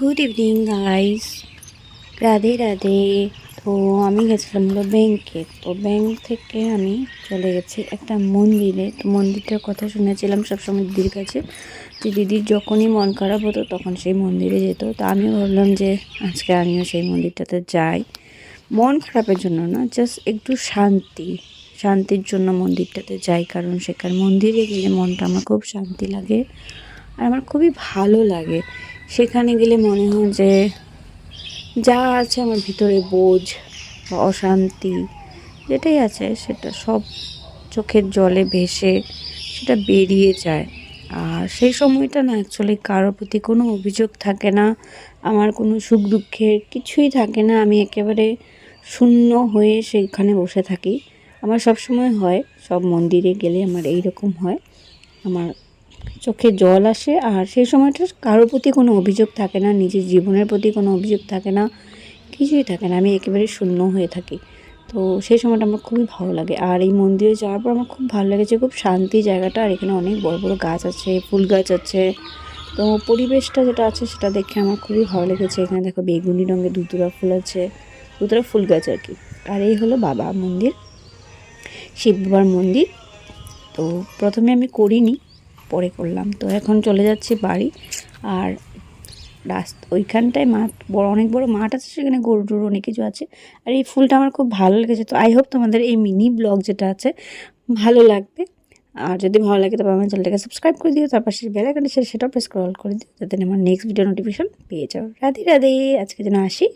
Good evening guys Radhe Radhe. তো আমি গেছিলাম হলো ব্যাংকে। তো ব্যাংক থেকে আমি চলে গেছি একটা মন্দিরে। তো মন্দিরটার কথা শুনেছিলাম সবসময় দিদির কাছে যে দিদির যখনই মন খারাপ হতো তখন সেই মন্দিরে যেত। তো আমিও ভাবলাম যে আজকে আমিও সেই মন্দিরটাতে যাই। মন খারাপের জন্য না জাস্ট একটু শান্তি। শান্তির জন্য মন্দিরটাতে যাই, কারণ সেখানে মন্দিরে গেলে মনটা আমার খুব শান্তি লাগে। আর আমার খুবই ভালো লাগে। সেখানে গেলে মনে হয় যে যা আছে আমার ভিতরে বোঝ, অশান্তি, যেটাই আছে সেটা সব চোখের জলে ভেসে সেটা বেরিয়ে যায়। আর সেই সময়টা না অ্যাকচুয়ালি কারোর প্রতি কোনো অভিযোগ থাকে না, আমার কোনো সুখ দুঃখের কিছুই থাকে না। আমি একেবারে শূন্য হয়ে সেইখানে বসে থাকি। আমার সব সময় হয়, সব মন্দিরে গেলে আমার এই রকম হয়। আমার চোখে জল আসে আর সেই সময়টা কারোর প্রতি কোনো অভিযোগ থাকে না, নিজের জীবনের প্রতি কোনো অভিযোগ থাকে না, কিছুই থাকে না। আমি একেবারে শূন্য হয়ে থাকি। তো সেই সময়টা আমার খুবই ভালো লাগে। আর এই মন্দিরে যাওয়ার পর আমার খুব ভালো লেগেছে, খুব শান্তি জায়গাটা। আর এখানে অনেক বড় বড় গাছ আছে, ফুল গাছ আছে। তো পরিবেশটা যেটা আছে সেটা দেখে আমার খুবই ভালো লেগেছে। এখানে দেখো বেগুনি রঙের দুতুরা ফুল আছে দুতুরা ফুল গাছ আর কি। আর এই হলো বাবা মন্দির, শিব বাবার মন্দির। তো প্রথমে আমি করিনি পরে করলাম। তো এখন চলে যাচ্ছি বাড়ি। আর রাস্তা ওইখানটায় মাঠ, বড়, অনেক বড় মাঠ আছে, সেখানে গরু টরু অনেক কিছু আছে। আর এই ফুলটা আমার খুব ভালো লেগেছে। তো আই হোপ তোমাদের এই মিনি ব্লগ যেটা আছে, ভালো লাগবে। আর যদি ভালো লাগে, তবে আমার চ্যানেলটাকে সাবস্ক্রাইব করে দিও তার পাশে বেল আইকনটা সেটা সেটাও প্রেস করে করে দিও, যাতে আমার নেক্সট ভিডিও নোটিফিকেশন পেয়ে যাও। রাধে রাধে আজকে যেন আসি।